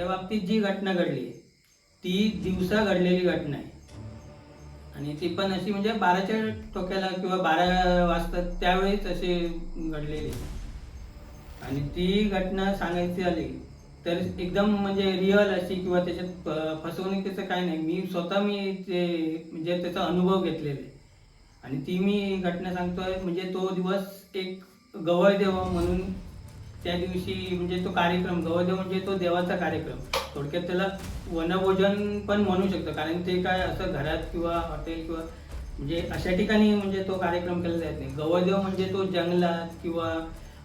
माझ्या बाबतीत जी घटना घडली ती दिवसा घडलेली घटना आहे. आणि ती पण अशी म्हणजे बाराच्या टोक्याला किंवा बारा वाजता त्यावेळेस असे घडलेली आणि ती घटना सांगायची आली तर एकदम म्हणजे रिअल अशी किंवा त्याच्यात फसवणुकीचं काय नाही. मी स्वतः मी ते म्हणजे त्याचा अनुभव घेतलेला आहे. आणि ती मी घटना सांगतोय म्हणजे तो दिवस एक गवळदेव म्हणून त्या दिवशी म्हणजे तो कार्यक्रम गवदेव म्हणजे तो देवाचा कार्यक्रम. थोडक्यात त्याला वनभोजन पण म्हणू शकतो कारण ते काय असं घरात किंवा हॉटेल किंवा म्हणजे अशा ठिकाणी म्हणजे तो कार्यक्रम केला जात नाही. गवदेव म्हणजे तो जंगलात किंवा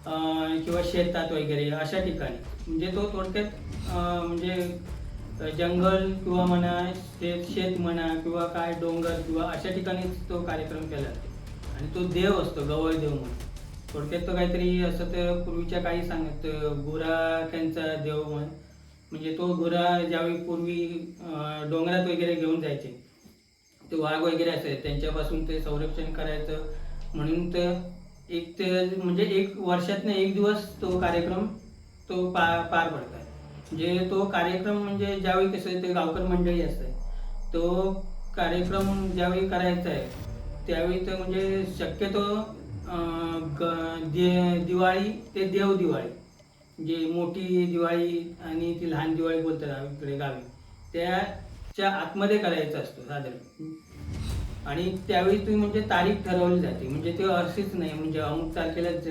अं, किंवा शेतात वगैरे अशा ठिकाणी. म्हणजे तो थोडक्यात म्हणजे जंगल किंवा म्हणा शेत शेत म्हणा किंवा काय डोंगर किंवा अशा ठिकाणी तो कार्यक्रम केला जातो. आणि तो देव असतो गवळ देव म्हणून. थोडक्यात तो काहीतरी असं तर पूर्वीच्या काही सांगत गुराख्यांचा देव म्हण म्हणजे तो गोरा ज्यावेळी पूर्वी डोंगरात वगैरे घेऊन जायचे ते वाघ वगैरे असायचे त्यांच्यापासून ते संरक्षण करायचं म्हणून तर एक ते म्हणजे एक वर्षातनं एक दिवस तो कार्यक्रम तो पा पार पडतात म्हणजे तो कार्यक्रम म्हणजे ज्यावेळी कसं ते गावकर मंडळी असते तो कार्यक्रम ज्यावेळी करायचा आहे त्यावेळी तर म्हणजे शक्यतो दे दिवाळी ते देव दिवाळी. जे मोठी दिवाळी आणि ती लहान दिवाळी बोलतात इकडे गावी त्याच्या आतमध्ये करायचं असतो साधारण. आणि त्यावेळी तुम्ही म्हणजे तारीख ठरवली जाते. म्हणजे ते असेच नाही म्हणजे अमुक तारखेलाच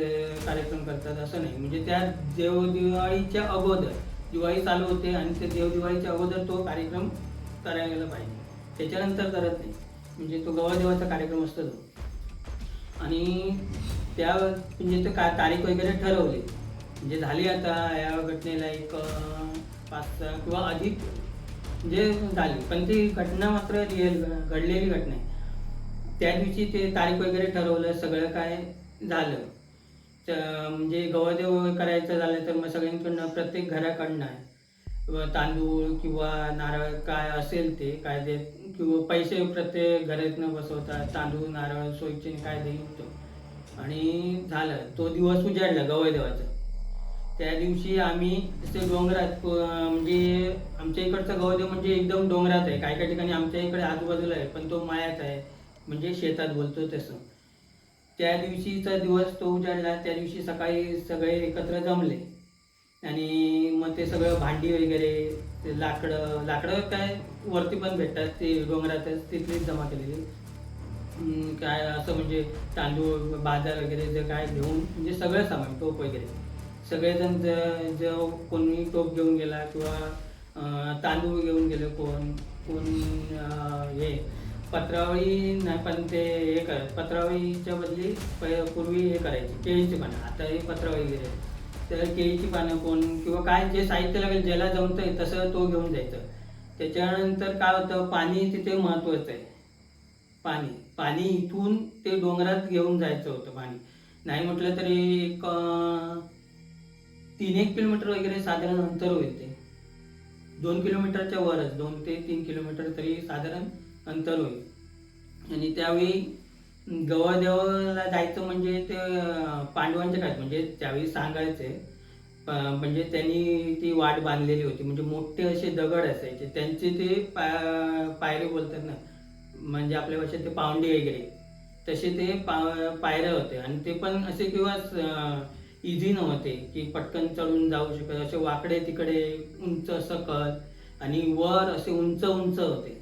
कार्यक्रम करतात असं नाही. म्हणजे त्या देव दिवाळीच्या अगोदर दिवाळी चालू होते आणि ते देव दिवाळीच्या अगोदर तो कार्यक्रम करायला गेला पाहिजे. त्याच्यानंतर करत नाही. म्हणजे तो गवादेवाचा कार्यक्रम असतो तो. आणि त्या म्हणजे ते का तारीख वगैरे ठरवली. म्हणजे झाली आता या घटनेला एक पाच सहा किंवा अधिक म्हणजे झाली. पण ती घटना मात्र रिअल घडलेली घटना आहे. त्या दिवशी ते तारीख वगैरे ठरवलं सगळं काय झालं. तर म्हणजे गवदेव करायचं झालं तर मग सगळ्यांकडनं प्रत्येक घराकडनं तांदूळ किंवा नारळ काय असेल ते काय ते किंवा पैसे प्रत्येक घरातन बसवतात तांदूळ नारळ सोयीचे काय देतो आणि झालं तो दिवस उजाडला गवदेवाचा त्या दिवशी आम्ही ते डोंगरात म्हणजे आमच्या इकडचं गवदेव म्हणजे एकदम डोंगरात आहे. काही काही ठिकाणी आमच्या इकडे आजूबाजूला आहे पण तो मायात आहे. म्हणजे शेतात बोलतो तसं. त्या दिवशीचा दिवस तो उजाडला. त्या दिवशी सकाळी सगळे एकत्र जमले. आणि मग ते सगळं भांडी वगैरे ते लाकडं लाकडं काय वरती पण भेटतात ते डोंगरातच तिथलीच जमा केलेली. काय असं म्हणजे तांदूळ बाजार वगैरे जे काय घेऊन म्हणजे सगळं सामान टोप वगैरे. सगळेजण ज जो कोणी टोप घेऊन गेला किंवा तांदूळ घेऊन गेले कोण कोण हे पत्रावळी नाही पण ते हे कर पत्रावळीच्या बदली पूर्वी हे करायची केळीची पण आता हे पत्रावळी वगैरे. तर केळीची पानं कोण किंवा काय जे साहित्य लागेल ज्याला जमतंय तसं तो घेऊन जायचं. त्याच्यानंतर काय होतं पाणी तिथे महत्त्वाचं आहे. पाणी. पाणी इथून ते डोंगरात घेऊन जायचं होतं पाणी. नाही म्हटलं तरी एक तीन एक किलोमीटर वगैरे साधारण अंतर होईल ते दोन किलोमीटरच्या वरच दोन ते तीन किलोमीटर तरी साधारण अंतर होईल. आणि त्यावेळी गवादेवाला जायचं म्हणजे ते पांडवांच्या काळात म्हणजे त्यावेळी सांगायचे. म्हणजे त्यांनी ती वाट बांधलेली होती. म्हणजे मोठे असे दगड असायचे. त्यांचे ते पा पायरे बोलतात ना म्हणजे आपल्या भाषेत ते पावंडे वगैरे. तसे ते पा पायऱ्या होते. आणि ते पण असे किंवा इझी नव्हते की पटकन चढून जाऊ शकत. असे वाकडे तिकडे उंच सकल आणि वर असे उंच उंच होते.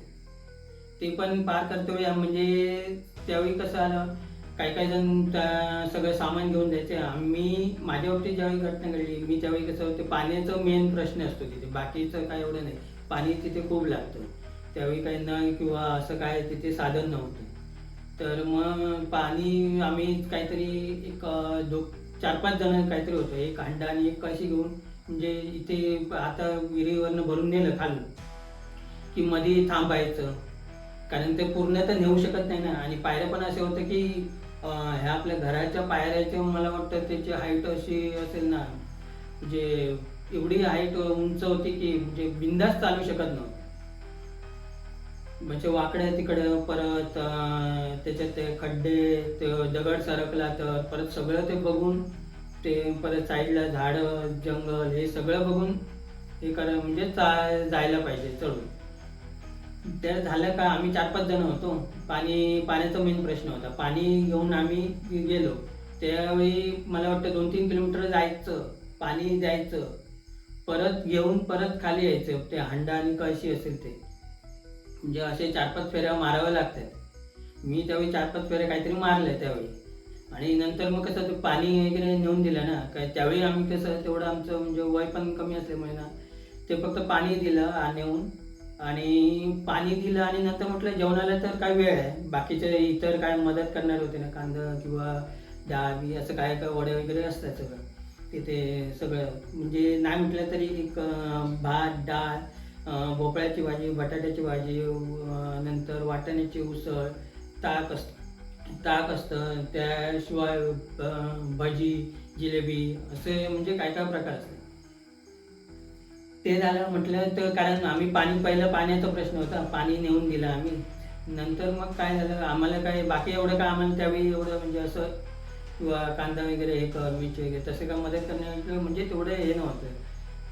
ते पण पार करते म्हणजे त्यावेळी कसं आलं काही काही जण त्या- सगळं सामान घेऊन जायचे आम्ही माझ्या बाबतीत ज्यावेळी घटना घडली मी त्यावेळी कसं होतं पाण्याचं मेन प्रश्न असतो तिथे. बाकीचं काय एवढं नाही. पाणी तिथे खूप लागतं. त्यावेळी काही नळ किंवा असं काय तिथे साधन नव्हतं. तर मग पाणी आम्ही काहीतरी एक दो चार पाच जण काहीतरी होतो. एक हांडा आणि एक कशी घेऊन म्हणजे इथे आता विहिरीवरनं भरून नेलं खालून की मध्ये थांबायचं. कारण ते पूर्ण तर नेऊ शकत नाही ना. आणि पायऱ्या पण असे होतं की ह्या आपल्या घराच्या पायऱ्याचे मला वाटतं त्याची हाईट अशी असेल ना म्हणजे एवढी हाईट उंच होती की म्हणजे बिंदास चालू शकत नव्हतं. म्हणजे वाकड्या तिकडं परत त्याच्यात ते खड्डे ते दगड सरकला तर परत सगळं ते बघून ते परत साईडला झाडं जंगल हे सगळं बघून हे करा म्हणजे चा जायला पाहिजे चढून. तर झालं का आम्ही चार पाच जण होतो. पाणी पाण्याचा मेन प्रश्न होता. पाणी घेऊन आम्ही गेलो. त्यावेळी मला वाटतं दोन तीन किलोमीटर जायचं पाणी द्यायचं परत घेऊन परत खाली यायचं. ते हंडा आणि कळशी असेल ते. म्हणजे असे चार पाच फेऱ्या माराव्या लागतात. मी त्यावेळी चार पाच फेऱ्या काहीतरी मारल्या त्यावेळी. आणि नंतर मग कसं ते पाणी वगैरे नेऊन दिलं ना काय त्यावेळी आम्ही कसं तेवढं आमचं म्हणजे वय पण कमी असल्यामुळे ना ते फक्त पाणी दिलं नेऊन आणि पाणी दिलं आणि नंतर म्हटलं जेवणाला तर काय वेळ आहे. बाकीचे इतर काय मदत करणार होते ना कांदा किंवा डाळ बी असं काय काय वडे वगैरे असतात सगळं. तिथे सगळं. म्हणजे नाही म्हटलं तरी एक भात डाळ भोपळ्याची भाजी बटाट्याची भाजी नंतर वाटाण्याची उसळ ताक असतं ताक असतं. त्याशिवाय भजी जिलेबी असे म्हणजे काय काय प्रकार असतात. ते झालं म्हटलं तर कारण आम्ही पाणी पहिलं पाण्याचा प्रश्न होता पाणी नेऊन दिलं आम्ही. नंतर मग काय झालं आम्हाला काय बाकी एवढं काय आम्हाला त्यावेळी एवढं म्हणजे असं किंवा कांदा वगैरे हे कर मिरची वगैरे तसे काय मदत करण्याचं म्हणजे तेवढं हे नव्हतं.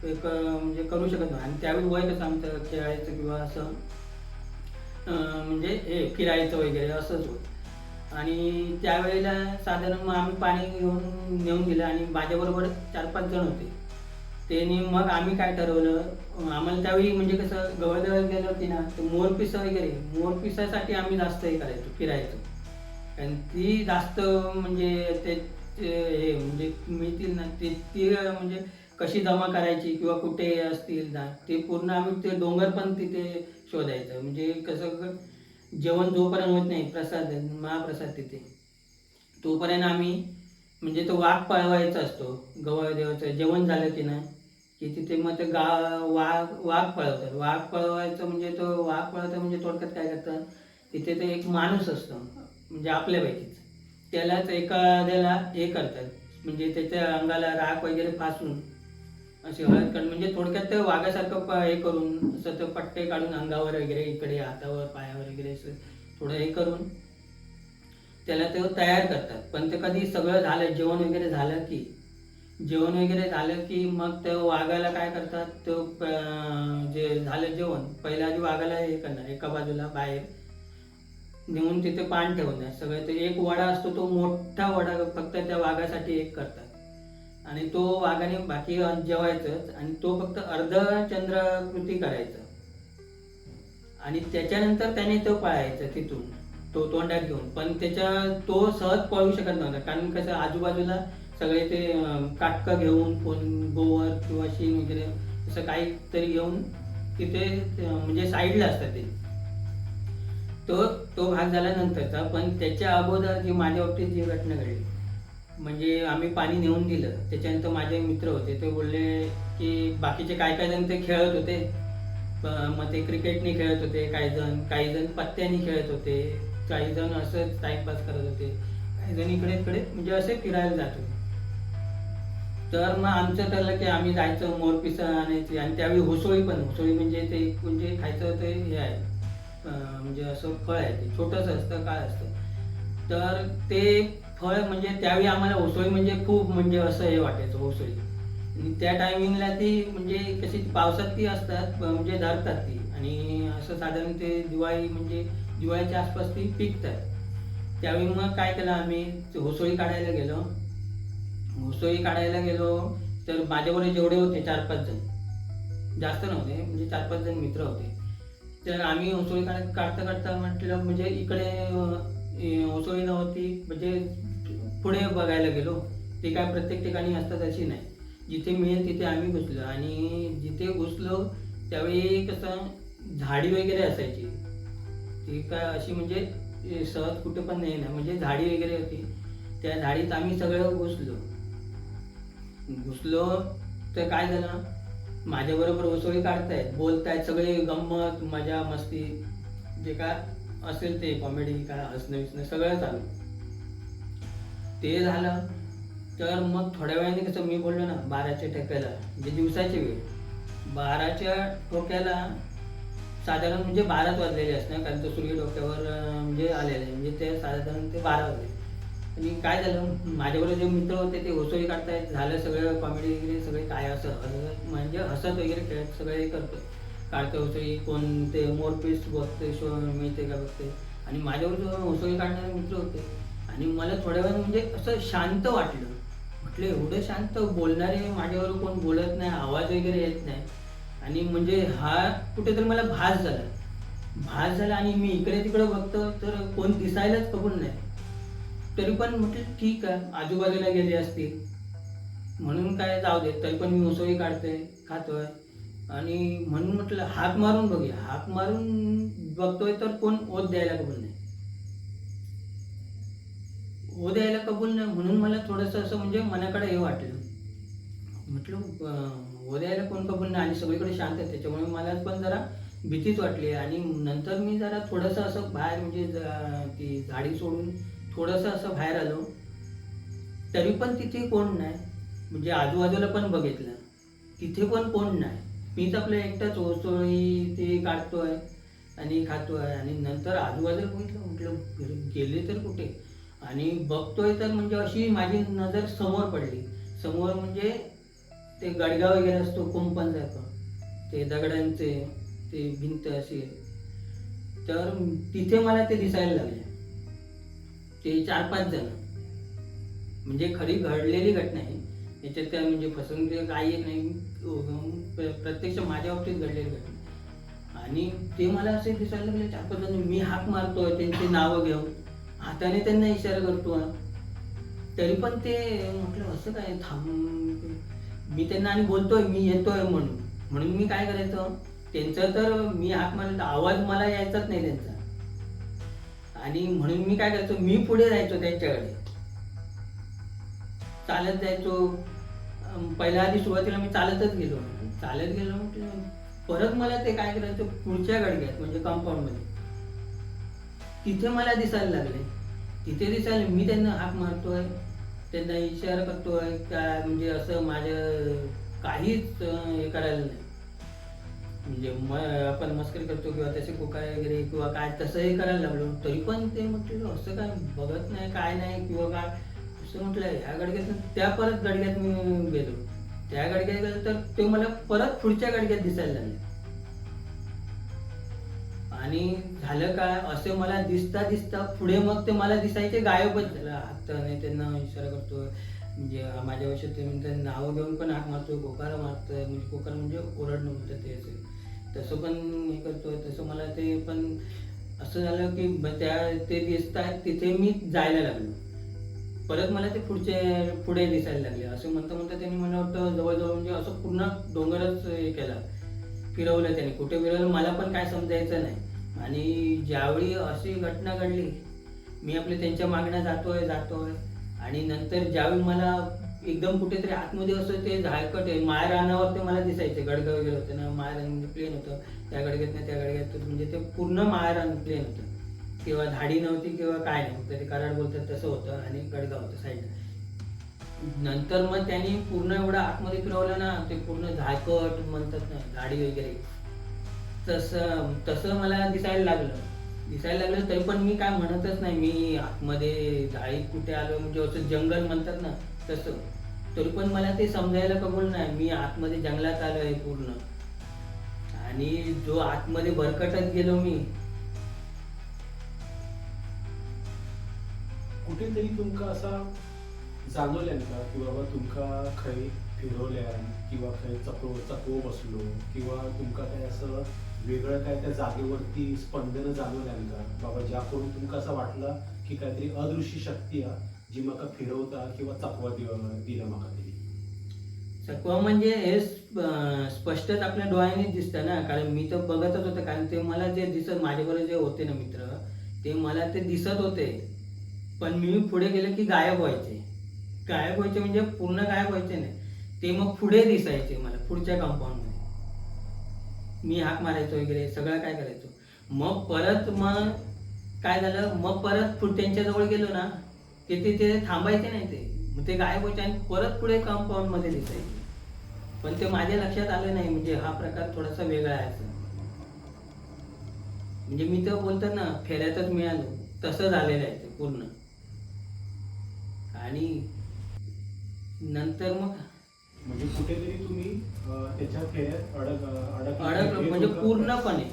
एक म्हणजे करू शकत नाही आणि त्यावेळी वय कसं आमचं खेळायचं किंवा असं म्हणजे हे फिरायचं वगैरे असंच होतं. आणि त्यावेळेला साधारण मग आम्ही पाणी घेऊन नेऊन दिलं आणि माझ्याबरोबर चार पाच जण होते. त्यांनी मग आम्ही काय ठरवलं? आम्हाला त्यावेळी म्हणजे कसं गवळजवळ गेलो होती ना तर मोरपिसा वगैरे मोरपिसासाठी आम्ही जास्त हे करायचो फिरायचो. कारण ती जास्त म्हणजे ते हे म्हणजे मिळतील ना ते ती म्हणजे कशी जमा करायची किंवा कुठे असतील ना ते पूर्ण आम्ही ते डोंगर पण तिथे शोधायचं. म्हणजे कसं जेवण जोपर्यंत होत नाही प्रसाद महाप्रसाद तिथे तोपर्यंत आम्ही म्हणजे तो वाघ पळवायचा असतो गवळ देवाचं जेवण झालं की नाही की तिथे मग ते गा वाघ वाघ पळवतात. वाघ पळवायचं म्हणजे तो वाघ पळवतो म्हणजे थोडक्यात काय करतात तिथे ते एक माणूस असतो म्हणजे आपल्यापैकीच त्यालाच एखाद्याला हे करतात म्हणजे त्याच्या अंगाला राख वगैरे फासून असे हळद काढून म्हणजे थोडक्यात ते वाघासारखं प- हे करून असं ते पट्टे काढून अंगावर वगैरे इकडे हातावर पायावर वगैरे असं थोडं हे करून त्याला ते तयार करतात. पण ते कधी सगळं झालं जेवण वगैरे झालं की? जेवण वगैरे झालं की मग ते वाघाला काय करतात? तो जे झालं जेवण पहिल्या आधी वाघाला हे करणार एका बाजूला बाहेर. नेऊन तिथे पान ठेवणार. सगळं ते एक वडा असतो तो मोठा वडा फक्त त्या वाघासाठी एक करतात. आणि तो वाघाने बाकी जेवायचंच आणि तो फक्त अर्ध चंद्राकृती करायचं. आणि त्याच्यानंतर त्याने तो पाळायचं तिथून. तो तोंडात घेऊन. पण त्याच्या तो सहज पळू शकत नव्हता. कारण कसं आजूबाजूला सगळे ते काटक काटकं घेऊन फोन गोवर किंवा शेण वगैरे असं काहीतरी घेऊन तिथे ते, म्हणजे साईडला असतात ते. तो तो भाग झाला नंतरचा पण त्याच्या अगोदर जी माझ्या बाबतीत जी घटना घडली म्हणजे आम्ही पाणी नेऊन दिलं. त्याच्यानंतर माझे मित्र होते ते बोलले की बाकीचे काय काय जण ते खेळत होते. मग ते क्रिकेटने खेळत होते काही जण काही जण पत्त्याने खेळत होते. काही जण असं टाइमपास करत होते. काही जण इकडे इकडे म्हणजे असे फिरायला जात होते. तर मग आमचं ठरलं की आम्ही जायचं मोरपिसा आणायची आणि त्यावेळी होसोळी पण होसोळी म्हणजे ते म्हणजे खायचं ते हे आहे. म्हणजे असं फळ आहे ते छोटंसं असतं काय असतं. तर ते फळ म्हणजे त्यावेळी आम्हाला होसोळी म्हणजे खूप म्हणजे असं हे वाटायचं होसोळी. आणि त्या टायमिंगला ती म्हणजे कशी पावसात ती असतात म्हणजे धरतात ती. आणि असं साधारण ते दिवाळी म्हणजे दिवाळीच्या आसपास ती पिकतात. त्यावेळी मग काय केलं आम्ही? होसोळी काढायला गेलो. होसोळी काढायला गेलो तर माझ्याबरोबर जेवढे होते चार पाच जण. जास्त नव्हते म्हणजे चार पाच जण मित्र होते. तर आम्ही होसोळी काढ काढता काढता म्हटलं म्हणजे इकडे होसोळी नव्हती म्हणजे पुढे बघायला गेलो. ते काय प्रत्येक ठिकाणी असतात अशी नाही. जिथे मिळेल तिथे आम्ही घुसलो. आणि जिथे घुसलो त्यावेळी कसं झाडी वगैरे असायची. ती काय अशी म्हणजे सहज कुठे पण नाही ना म्हणजे झाडी वगैरे होती. त्या झाडीत आम्ही सगळं घुसलो. घुसलो तर काय झालं? माझ्याबरोबर वसोळी काढतायत बोलतायत सगळे गंमत मजा मस्ती जे काय असेल ते कॉमेडी काय हसणं विसणं सगळं चालू ते झालं. तर मग थोड्या वेळाने कसं मी बोललो ना बाराच्या ठेक्याला म्हणजे दिवसाची वेळ. बाराच्या टोक्याला साधारण म्हणजे बाराच वाजलेले असणार कारण तो सूर्य डोक्यावर म्हणजे आलेले म्हणजे ते साधारण ते बारा वाजले. आणि काय झालं माझ्याबरोबर जे मित्र होते ते होसोळी काढतायत झालं सगळं कॉमेडी वगैरे सगळे काय असं म्हणजे हसत वगैरे खेळत सगळे करतो करतोय. होसोळी कोण ते मोरपीस बघते शो मिळते का बघते आणि माझ्याबरोबर जो होसोळी काढणारे मित्र होते आणि मला थोड्या वेळ म्हणजे असं शांत वाटलं. म्हटलं एवढं शांत बोलणारे माझ्याबरोबर कोण बोलत नाही आवाज वगैरे येत नाही. आणि म्हणजे हा कुठेतरी मला भास झाला. भास झाला आणि मी इकडे तिकडे बघतो तर कोण दिसायलाच कबूल नाही. तरी पण म्हटलं ठीक आहे आजूबाजूला गेले असतील. म्हणून काय जाऊ दे तरी पण मी उसळी काढतोय खातोय. आणि म्हणून म्हटलं हाक मारून बघूया. हाक मारून बघतोय तर कोण ओत द्यायला कबूल नाही. ओ द्यायला कबूल नाही म्हणून मला थोडंसं असं म्हणजे मनाकडे हे वाटलं. म्हटलं बोलायला कोण का नाही आणि सगळीकडे शांत आहे. त्याच्यामुळे मला पण जरा भीतीच वाटली. आणि नंतर मी जरा थोडंसं असं बाहेर म्हणजे ती झाडी सोडून थोडंसं असं बाहेर आलो. तरी पण तिथे कोण नाही. म्हणजे आजूबाजूला पण बघितलं. तिथे पण कोण नाही. मीच आपलं एकटाच ओसोळी ते काढतोय आणि खातोय. आणि नंतर आजूबाजूला बघितलं. म्हटलं गेले तर कुठे? आणि बघतोय तर म्हणजे अशी माझी नजर समोर पडली. समोर म्हणजे ते गडगाव वगैरे असतो कुंपणसारखं ते दगडांचे ते भिंत अशी. तर तिथे मला ते दिसायला लागले. ते चार पाच जण. म्हणजे खरी घडलेली घटना आहे. याच्यात काय म्हणजे फसवणूक काही नाही. प्रत्यक्ष माझ्या बाबतीत घडलेली घटना आणि ते मला असे दिसायला लागले चार पाच जण मी हाक मारतोय त्यांची नावं घेऊन. हाताने त्यांना इशारा करतो तरी पण ते म्हटलं असं काय थांब मी त्यांना आणि बोलतोय मी येतोय म्हणून. म्हणून मी काय करायचं? त्यांचं तर मी हाक मारला आवाज मला यायचाच नाही त्यांचा. आणि म्हणून मी काय करायचो? मी पुढे जायचो त्यांच्याकडे. चालत जायचो. पहिल्या आधी सुरुवातीला मी चालतच गेलो. चालत गेलो परत मला ते काय करायचं? पुढच्या गडग्यात म्हणजे कंपाऊंडमध्ये. तिथे मला दिसायला लागले. तिथे दिसायला मी त्यांना हाक मारतोय. त्यांना इशारा करतोय काय म्हणजे असं माझं काहीच हे करायला नाही. म्हणजे म आपण मस्करी करतो किंवा तसे कोकाय वगैरे किंवा काय तसंही करायला लागलो. तरी पण ते म्हटलं असं काय बघत नाही काय नाही किंवा काय? असं म्हटलं ह्या गडग्यात त्या परत गडग्यात मी गेलो. त्या गडग्यात गेलो तर ते मला परत पुढच्या गडग्यात दिसायला लागले. आणि झालं काय असं मला दिसता दिसता पुढे मग ते मला दिसायचे गायबच झालं. हाताने त्यांना इशारा करतोय. म्हणजे माझ्या वर्षात ते म्हणतात नावं घेऊन पण हाक मारतोय कोकाला मारतोय. म्हणजे कोकाला म्हणजे ओरडणं म्हणतात ते तसं पण हे करतोय तसं मला ते पण असं झालं की त्या ते दिसतात तिथे मी जायला लागलो. परत मला ते पुढचे पुढे दिसायला लागले. असं म्हणता म्हणता त्यांनी मला वाटतं जवळजवळ म्हणजे असं पूर्ण डोंगरच हे केला. फिरवलं त्याने. कुठे फिरवलं मला पण काय समजायचं नाही. आणि ज्यावेळी अशी घटना घडली मी आपले त्यांच्या मागण्या जातोय जातोय. आणि नंतर ज्यावेळी मला एकदम कुठेतरी आतमध्ये असं ते झायकट आहे. माय रानावर ते मला दिसायचे गडगं वगैरे होते ना माय रान म्हणजे प्लेन होतं. त्या गडग्यात त्या गडग्यात म्हणजे ते पूर्ण माय रान प्लेन होतं. किंवा झाडी नव्हती किंवा काय नाही ते कराड बोलतात तसं होतं आणि गडगाव होतं साईडला नंतर मग त्यांनी पूर्ण एवढं आतमध्ये फिरवलं ना ते पूर्ण झायकट म्हणतात ना झाडी वगैरे. तसं तसं मला दिसायला लागलं. दिसायला लागलं तरी पण मी काय म्हणतच नाही. मी आतमध्ये जाळीत कुठे आलो म्हणजे असं जंगल म्हणतात ना तसं. तरी पण मला ते समजायला कबूल नाही. मी आतमध्ये जंगलात आलो आहे पूर्ण. आणि जो आतमध्ये भरकटत गेलो मी कुठेतरी तुमका असा जाणवल्यान का? की बाबा तुमका खंय फिरवल्यान किंवा खंय चपो चपो बसलो किंवा तुमका काय असं वेगळं काय त्या जागेवरती स्पंदन जाणवल्यान का? बाबा ज्या करून तुमका असं वाटलं की काहीतरी अदृश्य शक्ती हा जी म्हाका फिरवता किंवा चकवा दिलं दिला म्हाका तरी? म्हणजे हे स्पष्टच आपल्या डोळ्याने दिसतं ना? कारण मी तर बघतच होतं कारण ते मला जे दिसत माझ्याबरोबर जे होते ना मित्र ते मला ते दिसत होते. पण मी पुढे गेले की गायब व्हायचे. गायब व्हायचे म्हणजे पूर्ण गायब व्हायचे नाही. ते मग पुढे दिसायचे मला पुढच्या कंपाऊंडमध्ये मी हाक मारायचो वगैरे सगळं काय करायचो. मग परत मग काय झालं? मग परत पुढ- त्यांच्या जवळ गेलो ना ते ते ते थांबायचे नाही ते. मग ते गायब व्हायचे आणि परत पुढे कंपाऊंडमध्ये दिसायचे पण ते माझ्या लक्षात आलं नाही म्हणजे हा प्रकार थोडासा वेगळा आहे असं. म्हणजे मी तर बोलतो ना फेऱ्यातच मिळालो. तसं झालेलं आहे ते पूर्ण. आणि नंतर मग म्हणजे कुठेतरी तुम्ही अं, त्याच्या फेऱ्यात अडक अडक अडकलो म्हणजे पूर्णपणे.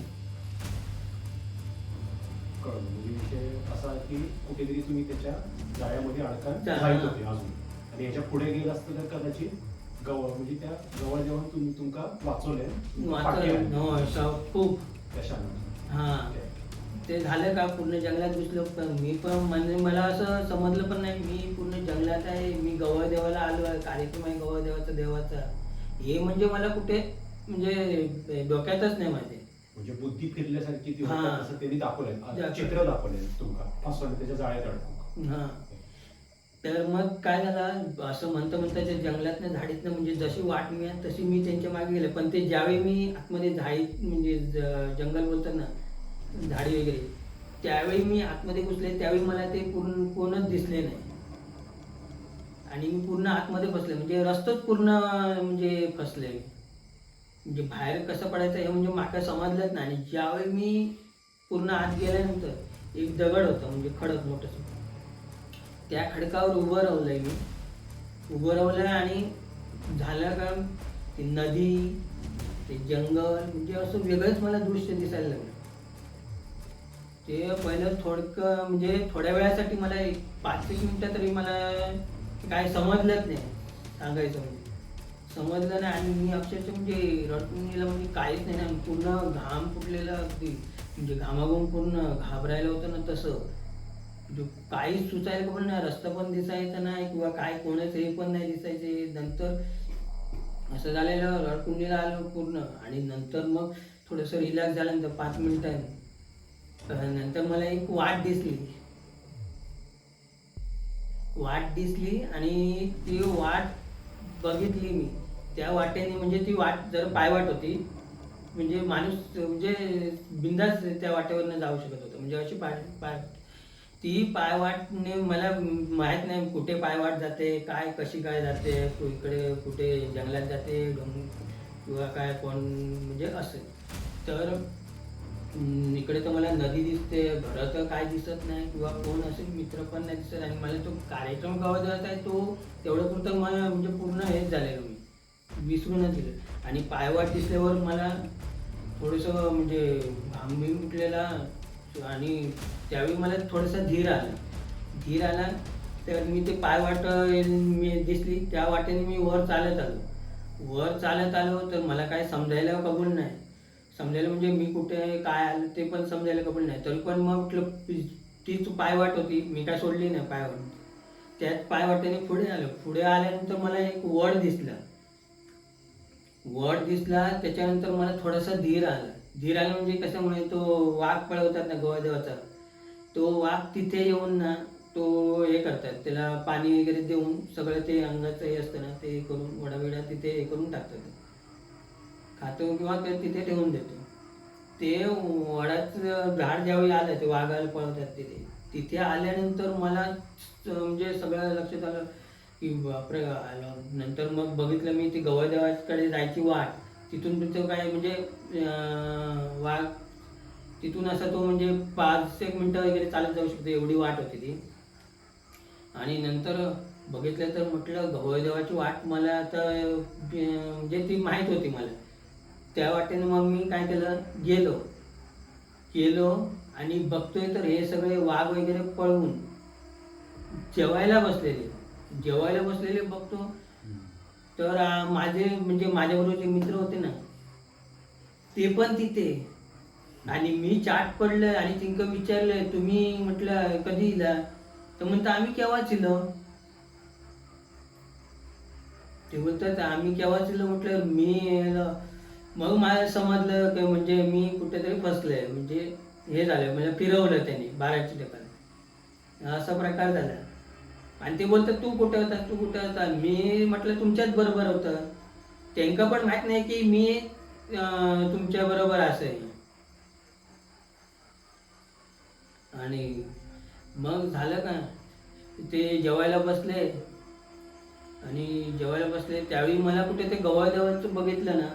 कळलं. म्हणजे विषय असा की कुठेतरी तुम्ही त्याच्या जाळ्यामध्ये अडका जा- जायत होते अजून. आणि याच्यापुढे गेलं असतं तर कदाचित गवळ म्हणजे त्या गवळ जेव्हा तुम्ही तुमका वाचवले वाचलं हो, असं खूप. कशानं हा. ते झालं का? पूर्ण जंगलात घुसलो. पण मी पण म्हणजे मला असं समजलं पण नाही मी पूर्ण जंगलात आहे. मी गवळ देवाला आलो आहे. कार्यक्रम आहे गवळ देवाचा. देवाचा हे म्हणजे मला कुठे म्हणजे डोक्यातच नाही माझे म्हणजे बुद्धी फिरल्यासारखी ती हा. होतात असं त्यांनी दाखवलंय. दाखवलंय. चित्र दाखवलंय तुमका. फसवलं त्याच्या जाळ्यात अडकून. हा. तर मग काय झालं? असं म्हणता म्हणता त्या जंगलातनं झाडीतनं म्हणजे जशी वाट मिळाली तशी मी त्यांच्या मागे गेले. पण ते ज्यावेळी मी आतमध्ये झाडीत म्हणजे ज- जंगल बोलतात ना झाडी वगैरे. त्यावेळी मी आतमध्ये घुसले त्यावेळी मला ते पूर्ण कोणच दिसले नाही. आणि मी पूर्ण आतमध्ये फसले म्हणजे रस्तच पूर्ण म्हणजे फसले. म्हणजे बाहेर कसं पडायचं हे म्हणजे माका समजलंच नाही. आणि ज्यावेळी मी पूर्ण आत गेल्यानंतर एक दगड होता म्हणजे खडक मोठं. त्या खडकावर उभं राहिलंय मी. उभं राहिलं आणि झालं का ती नदी ते जंगल म्हणजे असं वेगळंच मला दृश्य दिसायला लागलं. ते पहिलं थोडकं म्हणजे थोड्या वेळासाठी मला एक पाच एक मिनटं तरी मला काय समजलंच नाही सांगायचं म्हणजे. समजलं नाही आणि मी अक्षरशः म्हणजे रडून गेलं म्हणजे काहीच नाही ना पूर्ण घाम फुटलेला अगदी. म्हणजे घामाघूम पूर्ण घाबरायला होतं ना तसं. म्हणजे काहीच सुचायला पण नाही रस्ता पण दिसायचा नाही किंवा काय कोणाच हे पण नाही दिसायचे. नंतर असं झालेलं रडकुंडीला आलो पूर्ण आणि नंतर मग थोडंसं रिलॅक्स झाल्यानंतर पाच मिनिटांनी नंतर मला एक वाट दिसली. वाट दिसली आणि ती वाट बघितली मी. त्या वाटेने म्हणजे ती वाट जर पायवाट होती म्हणजे माणूस म्हणजे बिंदास त्या वाटेवरनं जाऊ शकत होतं. म्हणजे अशी पाय पाय ती पायवाटने मला माहीत नाही कुठे पायवाट जाते काय कशी काय जाते इकडे कुठे जंगलात जाते डोंग किंवा काय कोण म्हणजे असेल तर इकडे तर मला नदी दिसते घरं तर काय दिसत नाही किंवा कोण असे मित्र पण नाही दिसत. आणि मला तो कार्यक्रम गावात जात आहे तो तेवढं पुरतं मला म्हणजे पूर्ण हेच झालेलं मी. विसरूनच गेलं. आणि पायवाट दिसल्यावर मला थोडंसं म्हणजे आम्ही उठलेला आणि त्यावेळी मला थोडासा धीर आला. धीर आला तर मी ते पायवाट मी दिसली त्या वाटेने मी वर चालत आलो. वर चालत आलो तर मला काय समजायला कबूल नाही. समजायला म्हणजे मी कुठे आहे, काय आलं ते पण समजायला कबूल नाही. तरी पण मग म्हटलं तीच पायवाट होती. मी काय सोडली नाही पायवाट त्याच पायवाट्याने पुढे आलो. पुढे आल्यानंतर मला एक वड दिसला. वड दिसला त्याच्यानंतर मला थोडासा धीर आला. धीर आला म्हणजे कशामुळे? तो वाघ पळवतात ना गोवादेवाचा तो वाघ तिथे येऊन ना तो हे करतात. त्याला पाणी वगैरे देऊन सगळं ते अंगाचं हे असतं ना ते करून वडाबिडा तिथे हे करून टाकतात. खातो किंवा ते तिथे ठेवून देतो. ते वडाचं झाड ज्यावेळी आलं ते वाघायला पळवतात तिथे. तिथे आल्यानंतर मला म्हणजे सगळं लक्षात आलं की बापरे आलं. नंतर मग बघितलं मी ती गवळदेवाकडे जायची वाट. तिथून तिथं काय म्हणजे अं, वाघ तिथून असा तो म्हणजे पाच एक मिनटं वगैरे चालत जाऊ शकतो एवढी वाट होती ती. आणि नंतर बघितलं तर म्हटलं गवळदेवाची वाट मला आता म्हणजे ती माहीत होती मला. त्या वाटेने मग मी काय केलं? गेलो. गेलो आणि बघतोय तर हे सगळे वाघ वगैरे पळवून जेवायला बसलेले. जेवायला बसलेले बघतो. तर माझे म्हणजे माझ्याबरोबर जे मित्र होते ना ते पण तिथे. आणि मी चाट पडलं आणि तिंक विचारलं तुम्ही म्हटलं कधी इला? तर म्हणतं आम्ही केव्हाच इलो. ते बोलतात आम्ही केव्हाच इलो? म्हटलं मी मग मला समजलं की म्हणजे मी कुठेतरी फसलोय. म्हणजे हे झालं म्हणजे फिरवलं त्यांनी बाराची ठिकाणी असा प्रकार झाला. आणि ते बोलतात तू कुठे होता तू कुठे होता मी म्हटलं तुमच्याच बरोबर होतं. त्यांका पण माहीत नाही की मी अं, तुमच्या बरोबर असेल आणि मग झालं का ते जेवायला बसले. आणि जेवायला बसले त्यावेळी मला कुठे ते गवादेवाचं बघितलं ना.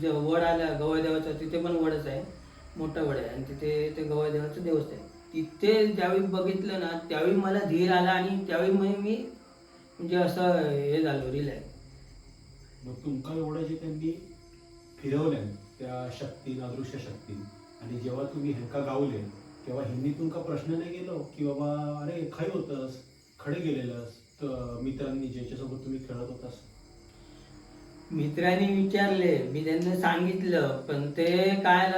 जे वड आला गवादेवाचा तिथे पण वडच आहे. मोठा वड आहे. आणि तिथे ते गवादेवाचं देवच आहे. तिथे ज्यावेळी बघितलं ना त्यावेळी मला धीर आला आणि त्यावेळी मग मी म्हणजे असं हे झालो रिलॅक्स मग तुमका एवढं जे त्यांनी फिरवल्या त्या शक्तीन अदृश्य शक्तीन आणि जेव्हा तुम्ही ह्यांका गावले तेव्हा हिंदी तुमका प्रश्न नाही गेलो की बाबा अरे खय होतस खडे गेलेलंस मित्रांनी ज्याच्यासोबत तुम्ही खेळत होतास मित्रांनी विचारले मी त्यांना सांगितलं पण ते काय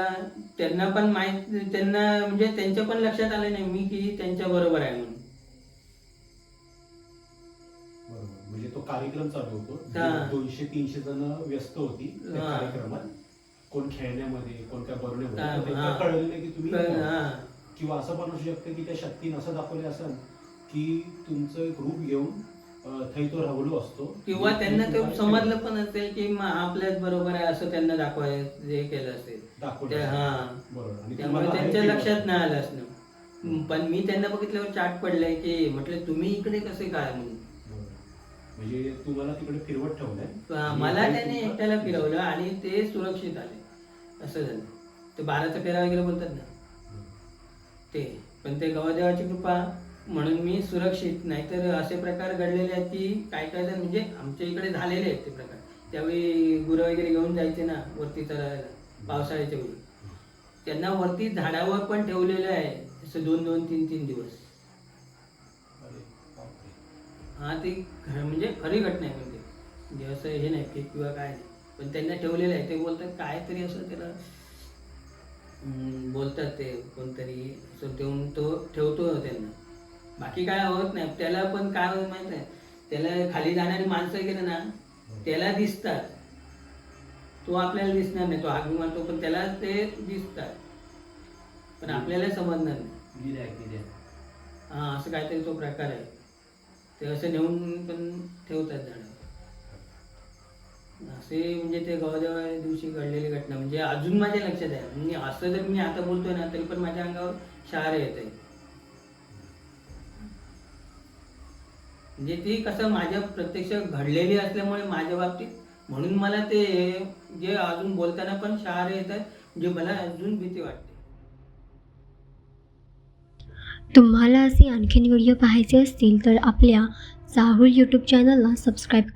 त्यांना पण माहीत त्यांना म्हणजे त्यांच्या पण लक्षात आलं नाही मी की त्यांच्या बरोबर आहे म्हणून. बरोबर. म्हणजे तो कार्यक्रम चालू होतो. हा. दोनशे तीनशे जण व्यस्त होती त्या हा. कार्यक्रमात. कोण खेळण्यामध्ये कोण काय बनवण्यामध्ये हा, तर त्यांना. कळलं नाही की तुम्ही पण हा. किंवा असं पण असू शकतं की त्या शक्तीनं असं दाखवले असेल की तुमचं एक रूप घेऊन अं, थै तो राहुलो असतो. किंवा त्यांना ते समजलं पण असेल की आपल्याच बरोबर आहे असं त्यांना दाखवायचं हे केलं असेल. हा. त्यामुळे त्यांच्या हे लक्षात नाही आलं असणं. पण मी त्यांना बघितल्यावर चाट पडलाय की म्हटलं तुम्ही इकडे कसे काय म्हणून. म्हणजे तुम्हाला तिकडे फिरवत ठेवलंय. मला त्याने एकट्याला फिरवलं आणि ते सुरक्षित आले. असं झालं. ते बाराचा फेरा वगैरे बोलतात ना. ते. पण ते गवादेवाची कृपा म्हणून मी सुरक्षित नाहीतर असे प्रकार घडलेले आहेत की काय काय जण म्हणजे आमच्या इकडे झालेले आहेत ते प्रकार. त्यावेळी गुरं वगैरे घेऊन जायचे ना वरती चरायला पावसाळ्याच्या वेळी. त्यांना वरती झाडावर पण ठेवलेलं आहे असं दोन दोन तीन तीन दिवस. हा ती म्हणजे खरी घटना आहे म्हणजे म्हणजे असं हे नाही फेक किंवा काय नाही. पण त्यांना ठेवलेलं आहे ते बोलतात काहीतरी असं त्याला बोलतात ते कोणतरी असं ठेवून तो ठेवतो त्यांना. बाकी काय होत नाही. त्याला पण काय होत माहीत आहे त्याला खाली जाणारी माणसं गेलं ना त्याला दिसतात. तो आपल्याला दिसणार नाही. तो हाक मारतो पण त्याला ते दिसतात. पण आपल्याला समजणार नाही. हा असं काहीतरी तो प्रकार आहे. ते असं नेऊन पण ठेवतात झाडं. असे म्हणजे ते गवदेवा दिवशी घडलेली घटना. म्हणजे अजून माझ्या लक्षात आहे. म्हणजे असं जर मी आता बोलतोय ना तरी पण माझ्या अंगावर शहारे येत आहे. म्हणजे ती कसं माझ्या प्रत्यक्ष घडलेली असल्यामुळे माझ्या बाबतीत म्हणून मला ते जे अजून बोलताना पण शहारे येत आहे जे मला अजून भीती वाटते. तुम्हाला असे आणखीन व्हिडिओ पाहायचे असतील तर आपल्या चाहूल यूट्यूब चॅनलला सबस्क्राईब